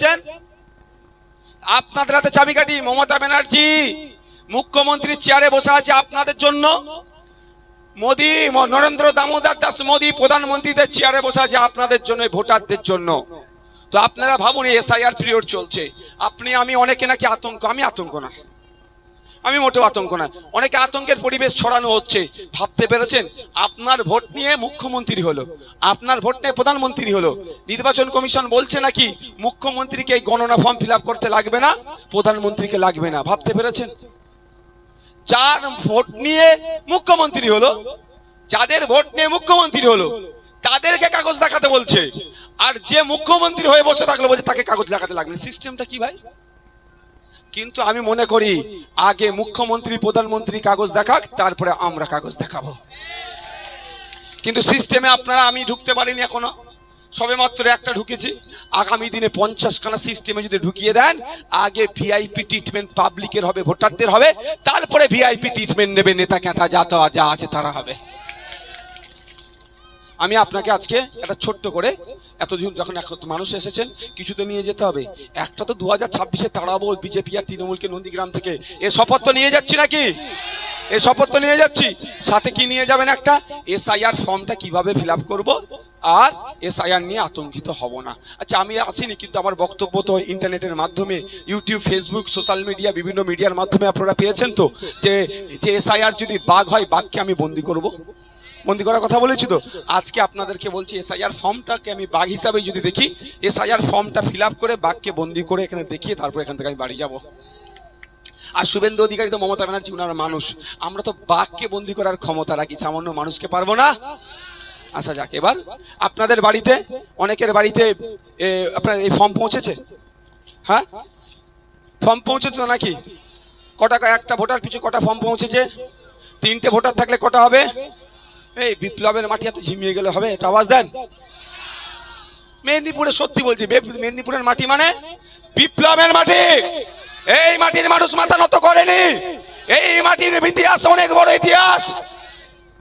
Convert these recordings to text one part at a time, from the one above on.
পাচ্ছেন আপনাদের হাতে চাবিকাঠি মমতা ব্যানার্জি, মুখ্যমন্ত্রীর চেয়ারে বসে আছে আপনাদের জন্য। মোদি নরেন্দ্র দামোদর দাস মোদি প্রধানমন্ত্রীদের চেয়ারে বসে আছে আপনাদের জন্য ভোটারদের জন্য। তো আপনারা ভাবুন এসআইআর পিরিয়ড চলছে। আপনি, আমি অনেকে নাকি আতঙ্ক, আমি আতঙ্ক না। আমি মোটেও আতঙ্ক না। অনেকে আতঙ্কের পরিবেশ ছড়ানো হচ্ছে। ভাবতে পেরেছেন? আপনার ভোট নিয়ে মুখ্যমন্ত্রী হলো। আপনার ভোট নিয়ে প্রধানমন্ত্রী হলো। নির্বাচন কমিশন বলছে নাকি মুখ্যমন্ত্রীকে এই গণনা ফর্ম ফিল করতে লাগবে না? প্রধানমন্ত্রীকে লাগবে না। ভাবতে পেরেছেন? যার ভোট নিয়ে মুখ্যমন্ত্রী হলো, যাদের ভোট নিয়ে মুখ্যমন্ত্রী হলো, তাদেরকে কাগজ দেখাতে বলছে। আর যে মুখ্যমন্ত্রী হয়ে বসে থাকল বলছে, তাকে কাগজ দেখাতে লাগবে সিস্টেমটা কি ভাই? কিন্তু আমি মনে করি আগে মুখ্যমন্ত্রী, প্রধানমন্ত্রী কাগজ দেখাক, তারপরে আমরা কাগজ দেখাবো। কিন্তু সিস্টেমে আপনারা, আমি ঢুকতে পারিনি এখনও। সবে মাত্র একটা ঢুকেছি। আগামী দিনে পঞ্চাশখানা সিস্টেমে যদি ঢুকিয়ে দেন, আগে ভিআইপি ট্রিটমেন্ট পাবলিকের হবে, ভোটারদের হবে, তারপরে ভিআইপি ট্রিটমেন্ট নেবে নেতা কেতা যা যা আছে তারা হবে। আমি আপনাকে আজকে একটা ছোট্ট করে এতদিন যখন মানুষ এসেছেন, কিছুতে নিয়ে যেতে হবে। একটা তো দু হাজার ছাব্বিশে তাড়াবো বিজেপি আর তৃণমূলকে নন্দীগ্রাম থেকে। এ শপথ তো নিয়ে যাচ্ছি নাকি? এ শপথ তো নিয়ে যাচ্ছি। সাথে কি নিয়ে যাবেন একটা? এসআইআর ফর্মটা কীভাবে ফিল আপ করব? আর এসআইআর নিয়ে আতঙ্কিত হব না। আচ্ছা আমি আসিনি, কিন্তু আমার বক্তব্য তো ইন্টারনেটের মাধ্যমে, ইউটিউব, ফেসবুক, সোশ্যাল মিডিয়া, বিভিন্ন মিডিয়ার মাধ্যমে আপনারা পেয়েছেন তো? যে যে এসআইআর যদি বাঘ হয়, বাঘকে আমি বন্দি করব। বন্দি করার কথা বলেছি তো? আজকে আপনাদেরকে বলছি এসআইআর ফর্মটাকে আমি বাঘ হিসাবে যদি দেখি এসআইআর ফর্মটা ফিল করে বাঘকে বন্দি করে এখানে দেখিয়ে তারপর এখান থেকে আমি বাড়ি যাব। আর শুভেন্দু অধিকারী তো মমতা ব্যানার্জি, উনার মানুষ। আমরা তো বাঘকে বন্দি করার ক্ষমতা রাখি, সামান্য মানুষকে পারব না? আচ্ছা যাক, এবার আপনাদের বাড়িতে, অনেকের বাড়িতে আপনার এই ফর্ম পৌঁছেছে? হ্যাঁ? ফর্ম পৌঁছেছে তো নাকি? কটা, একটা ভোটার পিছু কটা ফর্ম পৌঁছেছে? তিনটে ভোটার থাকলে কটা হবে? এই বিপ্লবের মাটি এত ঝিমিয়ে গেলে হবে, এটা আওয়াজ দেন। মেদিনীপুরে সত্যি বলছি মেদিনীপুরের মাটি মানে বিপ্লবের মাটি। এই মাটির মানুষ মাথা নত করেনি। এই মাটির ইতিহাস অনেক বড় ইতিহাস।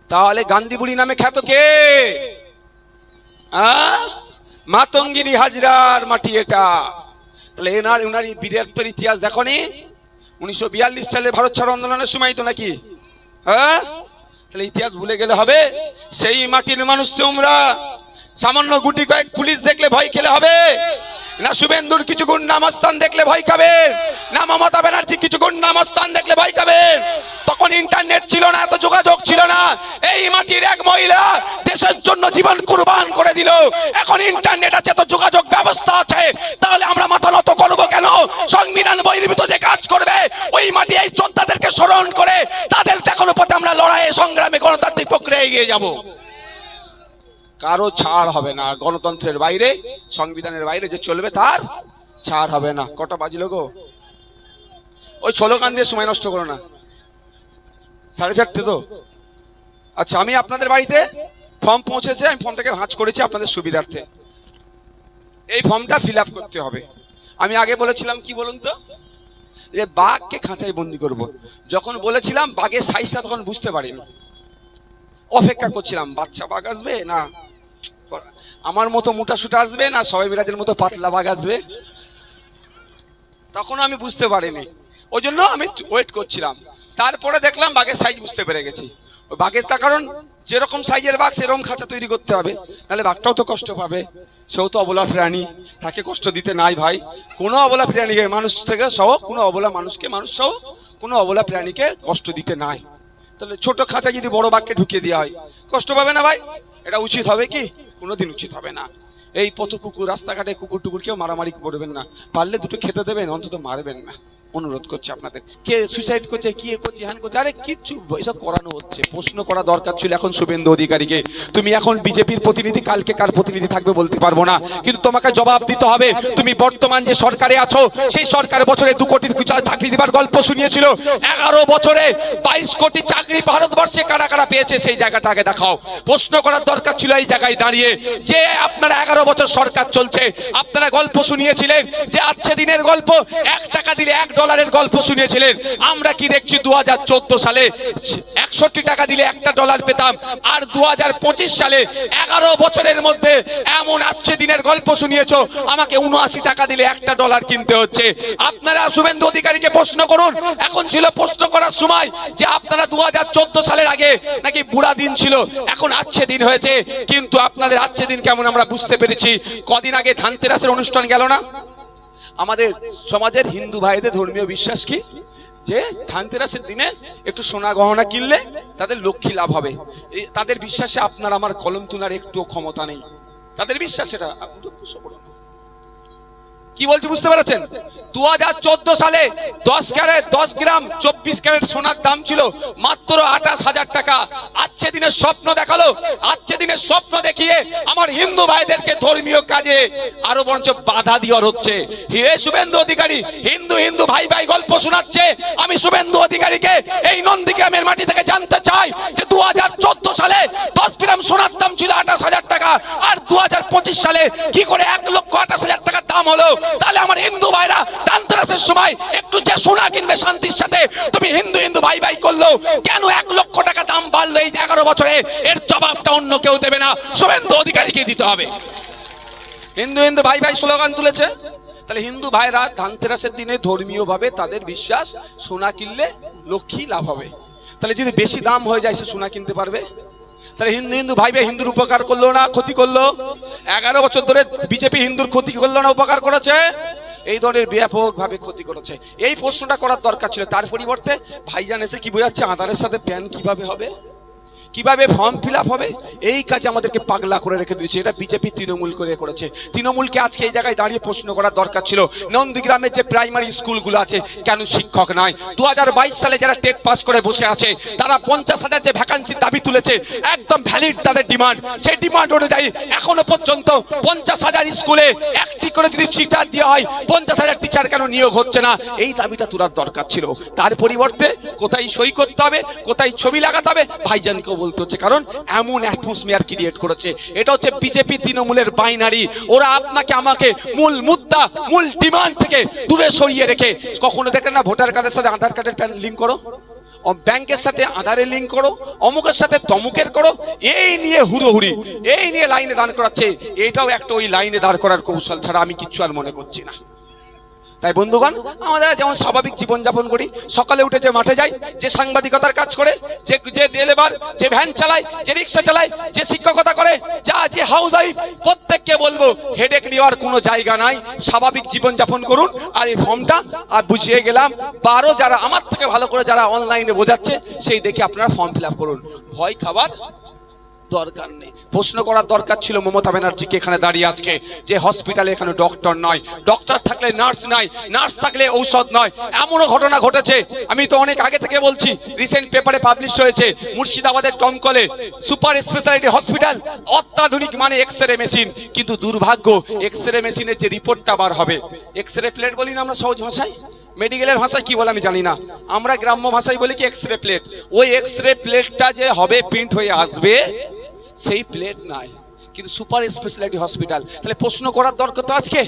তাহলে গান্ধী বুড়ি নামে খ্যাত কে? মাতঙ্গিনী হাজরার মাটি এটা। তাহলে এনার ওনার বীরত্বের ইতিহাস দেখো নি। উনিশশো বিয়াল্লিশ সালে ভারত ছাড়ো আন্দোলনের সময় তো নাকি? হ্যাঁ? তাহলে ইতিহাস ভুলে গেলে হবে। সেই মাটির মানুষ তোমরা। সামান্য গুটি কয়েক পুলিশ দেখলে ভয় খেলে হবে। না শুভেন্দুর কিছু গুণ নামস্থান দেখলে ভয় খাবেন না মমতা ব্যানার্জি কিছু গুণ নামস্থান দেখলে ভয় খাবেন তখন ইন্টারনেট ছিল না, এত ছিল না। এই মাটির এক মহিলা দেশের জন্য জীবন কুরবান করে দিল। এখন ইন্টারনেট আছে, তো যোগাযোগ ব্যবস্থা আছে। তাহলে আমরা মাথা নত করব কেন? সংবিধান বহির্ভূত যে কাজ করবে, ওই মাটি এই যোদ্ধাদেরকে স্মরণ করে তাদের দেখানো পথে আমরা লড়াইয়ে সংগ্রামে গণতান্ত্রিক প্রক্রিয়া এগিয়ে যাব। কারও ছাড় হবে না। গণতন্ত্রের বাইরে, সংবিধানের বাইরে যে চলবে তার ছাড় হবে না। কটা বাজিল গো? ওই ছোলকান দিয়ে সময় নষ্ট করো না। সাড়ে চারটে তো। আচ্ছা আমি আপনাদের বাড়িতে ফর্ম পৌঁছেছে, আমি ফর্মটাকে ভাঁজ করেছি আপনাদের সুবিধার্থে। এই ফর্মটা ফিল করতে হবে। আমি আগে বলেছিলাম, কি বলুন তো? যে বাঘকে খাঁচায় বন্দি করব। যখন বলেছিলাম, বাঘের সাইজটা তখন বুঝতে পারিনি। অপেক্ষা করছিলাম, বাচ্চা বাঘ আসবে না? আমার মতো মোটা সুটা আসবে না? সবাই মিরাজের মতো পাতলা বাঘ আসবে? তখন আমি বুঝতে পারিনি। ওই জন্য আমি ওয়েট করছিলাম। তারপরে দেখলাম বাঘের সাইজ বুঝতে পেরে গেছি। বাঘের তা কারণ, যেরকম সাইজের বাঘ, সেরকম খাঁচা তৈরি করতে হবে। নাহলে বাঘটাও তো কষ্ট পাবে। সেও তো অবলা প্রাণী, তাকে কষ্ট দিতে নাই ভাই। কোনো অবলা প্রাণীকে মানুষ থেকে সহ, কোনো অবলা মানুষকে মানুষ সহ, কোনো অবলা প্রাণীকে কষ্ট দিতে নাই। তাহলে ছোট খাঁচা যদি বড় বাঘকে ঢুকিয়ে দেওয়া হয়, কষ্ট পাবে না ভাই? এটা উচিত হবে কি? কোনোদিন উচিত হবে না। এই পথ কুকুর, রাস্তাঘাটে কুকুর টুকুর কেউ মারামারি করবেন না। পারলে দুটো খেতে দেবেন, অন্তত মারবেন না। অনুরোধ করছে আপনাদের। কে সুইসাইড করছে, কি করছে হ্যান করছে, আরে কিচ্ছু এসব করানো হচ্ছে। প্রশ্ন করা দরকার ছিল এখন শুভেন্দু অধিকারীকে। তুমি এখন বিজেপির প্রতিনিধি, কালকে কার প্রতিনিধি থাকবে বলতে পারব না। কিন্তু তোমাকে জবাব দিতে হবে। তুমি বর্তমান যে সরকারে আছো, সেই সরকার বছরে দু কোটির চাকরি দিবার গল্প শুনিয়েছিল। এগারো বছরে বাইশ কোটি চাকরি ভারতবর্ষে কারা কারা পেয়েছে, সেই জায়গাটা আগে দেখাও। প্রশ্ন করার দরকার ছিল এই জায়গায় দাঁড়িয়ে। যে আপনারা এগারো বছর সরকার চলছে, আপনারা গল্প শুনিয়েছিলেন যে আজকে দিনের গল্প, এক টাকা দিলে এক ডলারের গল্প শুনিয়েছিলেন। আমরা কি দেখছি দুহাজার চোদ্দ সালে একষট্টি টাকা দিলে একটা ডলার পেতাম, আর দু হাজার পঁচিশ সালে এগারো বছরের মধ্যে এমন আচ্ছে দিনের গল্প শুনিয়েছ, আমাকে উনআশি টাকা দিলে একটা ডলার কিনতে হচ্ছে। আপনারা শুভেন্দু অধিকারীকে প্রশ্ন করুন। এখন ছিল প্রশ্ন করার সময় যে আপনারা দু হাজার চোদ্দ সালের আগে নাকি বুড়া দিন ছিল, এখন আচ্ছে দিন হয়েছে। কিন্তু আপনাদের আচ্ছে দিন কেমন আমরা বুঝতে পেরেছি। কদিন আগে ধানতেরাসের অনুষ্ঠান গেল না? আমাদের সমাজের হিন্দু ভাইদের ধর্মীয় বিশ্বাস কি? যে ধানতেরাসের দিনে একটু সোনা গহনা কিনলে তাদের লক্ষ্মী লাভ হবে। তাদের বিশ্বাসে আপনার আমার কলম তোলার একটু ক্ষমতা নেই। তাদের বিশ্বাস এটা আপনি তো বুঝতে পারবেন না। কি বলছি বুঝতে পেরেছেন? দু হাজার চোদ্দ সালে দশ ক্যারেট দশ গ্রাম, চব্বিশ ক্যারেট সোনার দাম ছিল মাত্র আঠাশ হাজার টাকা। আজকে দিনের স্বপ্ন দেখাল, আজকে দিনের স্বপ্ন দেখিয়ে আমার হিন্দু ভাইদেরকে ধর্মীয় কাজে আরও বরঞ্চ বাধা দেওয়ার হচ্ছে। হে শুভেন্দু অধিকারী, হিন্দু হিন্দু ভাই ভাই গল্প শোনাচ্ছে। আমি শুভেন্দু অধিকারীকে এই নন্দীগ্রামের মাটি থেকে জানতে চাই যে দু হাজার চোদ্দ সালে দশ গ্রাম সোনার দাম ছিল আঠাশ হাজার টাকা, আর দু হাজার পঁচিশ সালে কি করে এক লক্ষ আঠাশ হাজার টাকার দাম হলো? তাহলে আমার হিন্দু ভাইরা দান্তরাসের সময় একটু যে সোনা কিনবে শান্তির সাথে, তুমি হিন্দু হিন্দু ভাই ভাই করল কেন এক লক্ষ টাকা দাম বাড়লো এই এগারো বছরে? এর জবাবটা অন্য কেউ দেবে না। শুভেন্দু অধিকারীকে দিতে হবে? হিন্দু হিন্দু ভাই ভাই স্লোগান তুলেছে। তাহলে হিন্দু ভাইরা ধানতেরাসের দিনে ধর্মীয়ভাবে তাদের বিশ্বাস, সোনা কিনলে লক্ষ্মী লাভ হবে। তাহলে যদি বেশি দাম হয়ে যায়, সে সোনা কিনতে পারবে? তাহলে হিন্দু হিন্দু ভাই ভাই হিন্দুর উপকার করল না, ক্ষতি করল? এগারো বছর ধরে বিজেপি হিন্দুর ক্ষতি করল না, উপকার করেছে? এই ধরনের ব্যাপকভাবে ক্ষতি করেছে। এই প্রশ্নটা করার দরকার ছিল। তার পরিবর্তে ভাইজান এসে কি বোঝাচ্ছে? আধারের সাথে প্যান কীভাবে হবে? কীভাবে ফর্ম ফিল হবে? এই কাজে আমাদেরকে পাগলা করে রেখে দিয়েছে। এটা বিজেপি তৃণমূল করে করেছে। তৃণমূলকে আজকে এই জায়গায় দাঁড়িয়ে প্রশ্ন করার দরকার ছিল। নন্দীগ্রামের যে প্রাইমারি স্কুলগুলো আছে, কেন শিক্ষক নয়? দু সালে যারা টেট পাস করে বসে আছে, তারা পঞ্চাশ হাজার যে ভ্যাকান্সির দাবি তুলেছে, একদম ভ্যালিড তাদের ডিমান্ড সেই ডিমান্ড অনুযায়ী এখনও পর্যন্ত পঞ্চাশ হাজার স্কুলে একটি করে যদি সিটার দেওয়া হয়, পঞ্চাশ হাজার টিচার কেন নিয়োগ হচ্ছে না? এই দাবিটা তোলার দরকার ছিল। তার পরিবর্তে কোথায় সই করতে হবে, কোথায় ছবি লাগাতে হবে, ভাইজানকেও বলতে হচ্ছে, কারণ এমন অ্যাটমসফিয়ার ক্রিয়েট করেছে। এটা হচ্ছে বিজেপি তৃণমূলের বাইনারি ওরা আপনাকে, আমাকে মূল মুদ্রা, মূল ডিমান্ড থেকে দূরে সরিয়ে রেখে, কখনো দেখেন না ভোটার কার্ডের সাথে আধার কার্ডের প্যান লিঙ্ক করো? ব্যাংকের সাথে আধারের লিঙ্ক করো, অমুকের সাথে তমুকের করো, এই নিয়ে হুড়োহুড়ি, এই নিয়ে লাইনে দাঁড় করাচ্ছে। এটাও একটা ওই লাইনে দাঁড় করার কৌশল ছাড়া আমি কিচ্ছু আর মনে করছি না। তাই বন্ধুগণ আমরা যেমন স্বাভাবিক জীবনযাপন করি, সকালে উঠে যে মাঠে যাই, যে সাংবাদিকতার কাজ করে, যে যে ডেলিভার যে ভ্যান চালায়, যে রিক্সা চালায়, যে শিক্ষকতা করে, যা যে হাউস ওয়াইফ প্রত্যেককে বলব হেডেক নেওয়ার কোনো জায়গা নাই, স্বাভাবিক জীবনযাপন করুন, আর এই ফর্মটা আর বুঝিয়ে গেলাম, বারো যারা, আমার থেকে ভালো করে যারা অনলাইনে বোঝাচ্ছে, সেই দেখে আপনারা ফর্ম ফিল করুন। ভয় খাবার দরকার নেই। প্রশ্ন করার দরকার ছিল মমতা ব্যানার্জিকে এখানে দাঁড়িয়ে আজকে, যে হসপিটালে এখানে ডক্টর নয়। ডক্টর থাকলে নার্স নাই নার্স থাকলে ঔষধ নয়। এমনও ঘটনা ঘটেছে। আমি তো অনেক আগে থেকে বলছি রিসেন্ট পেপারে পাবলিশ হয়েছে, মুর্শিদাবাদের টমকলে সুপার স্পেশালিটি হসপিটাল অত্যাধুনিক মানে এক্স রে মেশিন কিন্তু দুর্ভাগ্য এক্স রে মেশিনের যে রিপোর্টটা বার হবে এক্স রে প্লেট বলি না আমরা সহজ ভাষায়? মেডিকেলের ভাষায় কি বলে আমি জানি না। আমরা গ্রাম্য ভাষায় বলি কি এক্স রে প্লেট ওই এক্স রে প্লেটটা যে হবে প্রিন্ট হয়ে আসবে সেই প্লেট নাই, কিন্তু সুপার স্পেশালিটি হসপিটাল। তাহলে প্রশ্ন করার দরকার তো আজকে,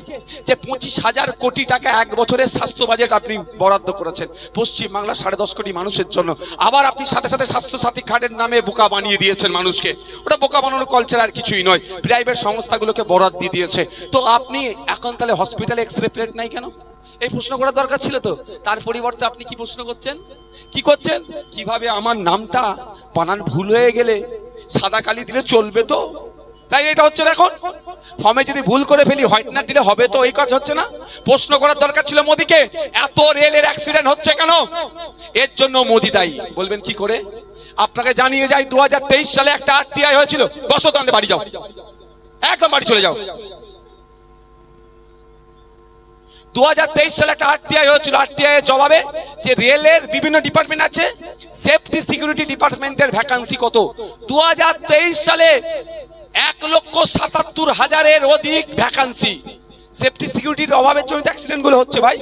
যে পঁচিশ হাজার কোটি টাকা এক বছরের স্বাস্থ্য বাজেট আপনি বরাদ্দ করেছেন পশ্চিম বাংলা সাড়ে দশ কোটি মানুষের জন্য। আবার আপনি সাথে সাথে স্বাস্থ্য সাথী কার্ডের নামে বোকা বানিয়ে দিয়েছেন মানুষকে। ওটা বোকা বানানোর কলচার আর কিছুই নয় প্রাইভেট সংস্থাগুলোকে বরাদ দিয়ে দিয়েছে। তো আপনি এখন তাহলে হসপিটালে এক্স রে প্লেট নাই কেন? এই প্রশ্ন করার দরকার ছিল তো। তার পরিবর্তে আপনি কি প্রশ্ন করছেন? কি করছেন? কীভাবে আমার নামটা বানান ভুল হয়ে গেলে সাদা কালি দিলে চলবে তো? তাই এটা হচ্ছে না এখন? ফর্মে যদি ভুল করে ফেলি হোয়াইটনার দিলে হবে তো? এই কাজ হচ্ছে না? প্রশ্ন করার দরকার ছিল মোদিকে, এত রেলের অ্যাক্সিডেন্ট হচ্ছে কেন? এর জন্য মোদি দায়ী। বলবেন কি করে? আপনাকে জানিয়ে যাই দু হাজার তেইশ সালে একটা আরটিআই হয়েছিল। দশ বাড়ি যাও। একদম বাড়ি চলে যাও। দু হাজার তেইশ সালে একটা আরটিআই হয়েছিল। আরটিআই এর জবাবে যে রেলের বিভিন্ন ডিপার্টমেন্ট আছে সেফটি সিকিউরিটি ডিপার্টমেন্টের ভ্যাকান্সি কত? দু হাজার তেইশ সালে এক লক্ষ সাতাত্তর হাজারের অধিক ভ্যাকান্সি সেফটি সিকিউরিটির অভাবের জন্য অ্যাক্সিডেন্টগুলো হচ্ছে ভাই,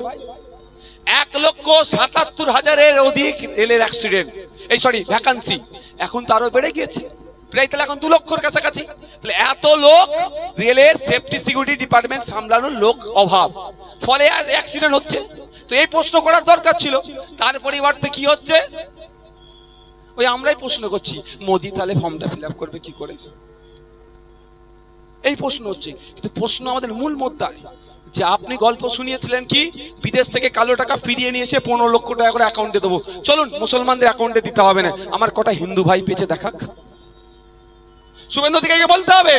এক লক্ষ সাতাত্তর হাজারের অধিক রেলের অ্যাক্সিডেন্ট এই সরি ভ্যাকান্সি এখন তো আরও বেড়ে গিয়েছে। প্রায় তাহলে এখন দু লক্ষর কাছাকাছি। তাহলে এত লোক রেলের সেফটি সিকিউরিটি ডিপার্টমেন্ট সামলানোর লোক অভাব। ফলে অ্যাক্সিডেন্ট হচ্ছে। তো এই প্রশ্ন করার দরকার ছিল। তার পরিবর্তে কি হচ্ছে? ওই আমরাই প্রশ্ন করছি। মোদি তাহলে ফর্মটা ফিল আপ করবে কি করে? এই প্রশ্ন হচ্ছে। কিন্তু প্রশ্ন আমাদের মূল মুদ্রায়। যে আপনি গল্প শুনিয়েছিলেন কি? বিদেশ থেকে কালো টাকা ফিরিয়ে নিয়ে এসে পনেরো লক্ষ টাকা করে অ্যাকাউন্টে দেবো। চলুন, মুসলমানদের অ্যাকাউন্টে দিতে হবে না। আমার কটা হিন্দু ভাই পেয়েছে দেখাক। শুভেন্দু অধিকারীকে বলতে হবে।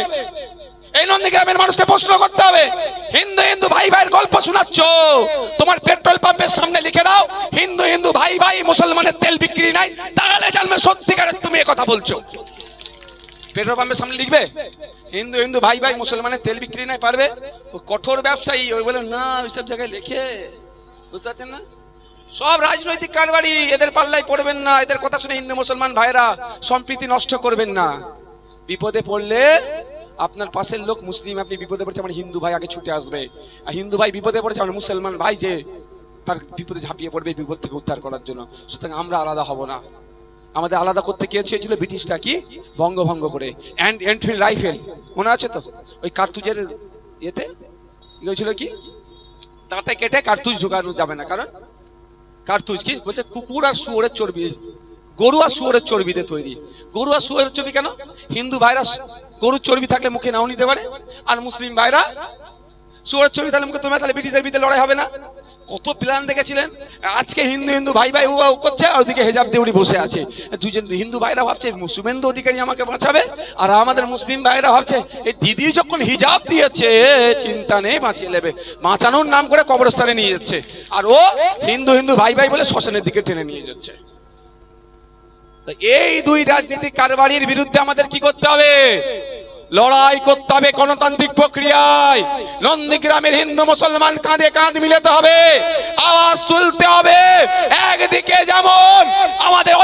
এই নন্দীগ্রামের মানুষকে প্রশ্ন করতে হবে, হিন্দু হিন্দু ভাই ভাইয়ের গল্প শোনাচ্ছ। তোমার পেট্রোল পাম্পের সামনে লিখে দাও, হিন্দু হিন্দু ভাই ভাই মুসলমানের তেল বিক্রি নাই তাহলে জানবে সত্যিকারের তুমি কথা বলছো। পেট্রোল পাম্পের সামনে লিখবে, হিন্দু হিন্দু ভাই ভাই মুসলমানের তেল বিক্রি নাই, পারবে? ও কঠোর ব্যবসায়ী, ওই বলে, না, ওইসব জায়গায় লেখে, বুঝতে পারছেন না? সব রাজনৈতিক কারবারি এদের পাল্লায় পড়বেন না, এদের কথা শুনে হিন্দু মুসলমান ভাইরা সম্প্রীতি নষ্ট করবেন না। বিপদে পড়লে আপনার পাশের লোক মুসলিম, আপনি বিপদে পড়ছে আমার হিন্দু ভাই আগে ছুটে আসবে। আর হিন্দু ভাই বিপদে পড়েছে, আমার মুসলমান ভাই যে তার বিপদে ঝাঁপিয়ে পড়বে, বিপদ থেকে উদ্ধার করার জন্য। সুতরাং আমরা আলাদা হব না। আমাদের আলাদা করতে কে চেয়েছিল? ব্রিটিশটা কি? বঙ্গভঙ্গ করে। And entry rifle. মনে আছে তো? ওই কার্তুজের ইয়েতে? হয়েছিল কি? তাতে কেটে কার্তুজ ঢুকানো যাবে না। কারণ কার্তুজ কি? বলছে কুকুর আর শুয়োরের চর্বি। গরু আর শুয়োরের চর্বিতে তৈরি। গরু আর শুয়োরের চর্বি কেন? হিন্দু ভাইরাস গরুর চর্বি থাকলে মুখে নাও নিতে পারে, আর মুসলিম ভাইরা শুয়োরের চর্বি তাহলে মুখে তোমরা তাহলে ব্রিটিশদের বিরুদ্ধে লড়াই হবে না। কত প্ল্যান দেখেছিলেন? আজকে হিন্দু হিন্দু ভাই ভাই উ করছে, আর ওদিকে হেজাব দেউড়ি বসে আছে। দুজন হিন্দু ভাইরা ভাবছে শুভেন্দু অধিকারী আমাকে বাঁচাবে? আর আমাদের মুসলিম ভাইরা ভাবছে, এই দিদি যখন হিজাব দিয়েছে, চিন্তা নেই, বাঁচিয়ে নেবে। বাঁচানোর নাম করে কবরস্থানে নিয়ে যাচ্ছে। আর ও হিন্দু হিন্দু ভাই ভাই বলে শ্মশানের দিকে টেনে নিয়ে যাচ্ছে। এই দুই রাজনীতিক কারবারির বিরুদ্ধে আমাদের কি করতে হবে? লড়াই করতে হবে গণতান্ত্রিক প্রক্রিয়ায়। নন্দীগ্রামের হিন্দু মুসলমান কাঁধে কাঁধ মিলাতে হবে। আওয়াজ তুলতে হবে। একদিকে যেমন আমাদের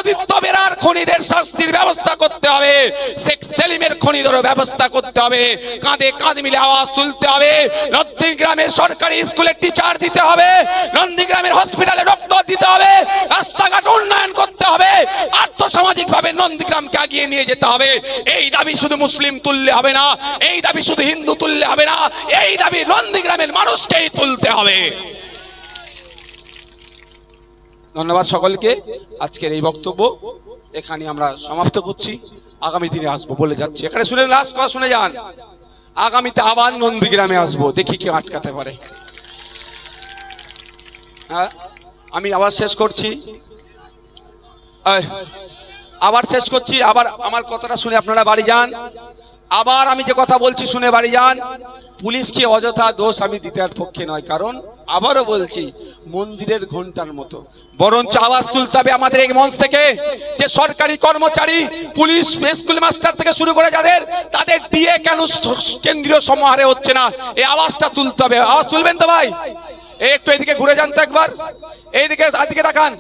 সেলিমের খনিদেরও ব্যবস্থা করতে হবে। কাঁধে কাঁধ মিলে আওয়াজ তুলতে হবে। নন্দীগ্রামের সরকারি স্কুলের টিচার দিতে হবে। নন্দীগ্রামের হসপিটালে ডক্টর দিতে হবে। রাস্তাঘাট উন্নয়ন করতে হবে। আর্থসামাজিক ভাবে নন্দীগ্রামকে এগিয়ে নিয়ে যেতে হবে। এই দাবি শুধু মুসলিম তুললে হবে না। এই দাবি শুধু হিন্দু তুললে হবে না। এই দাবি নন্দীগ্রামের মানুষকেই তুলতে হবে। ধন্যবাদ সকলকে। আজকের এই বক্তব্য এখানে আমরা সমাপ্ত করছি। আগামী দিনে আসব বলে যাচ্ছি। এখানে শুনে লাস্ট কথা শুনে যান। আগামীতে আবার নন্দীগ্রামে আসব। দেখি কেউ আটকাতে পারে। হ্যাঁ আমি আবার শেষ করছি। আবার শেষ করছি। আবার আমার কথাটা শুনে আপনারা বাড়ি যান। আবার আমি যে কথা বলছি শুনে বাড়ি যান। পুলিশকে অযথা দোষ আমি দিতে আর পক্ষে নয়, কারণ আবারও বলছি, মন্দিরের ঘণ্টার মতো। বরঞ্চ আওয়াজ তুলতে হবে আমাদের এই মঞ্চ থেকে যে সরকারি কর্মচারী, পুলিশ, স্কুল মাস্টার থেকে শুরু করে যাদের, তাদের দিয়ে কেন কেন্দ্রীয় সমাহারে হচ্ছে না? এই আওয়াজটা তুলতে হবে। আওয়াজ তুলবেন তো ভাই? একটু এদিকে ঘুরে যান তো একবার। এইদিকে এদিকে তাকান।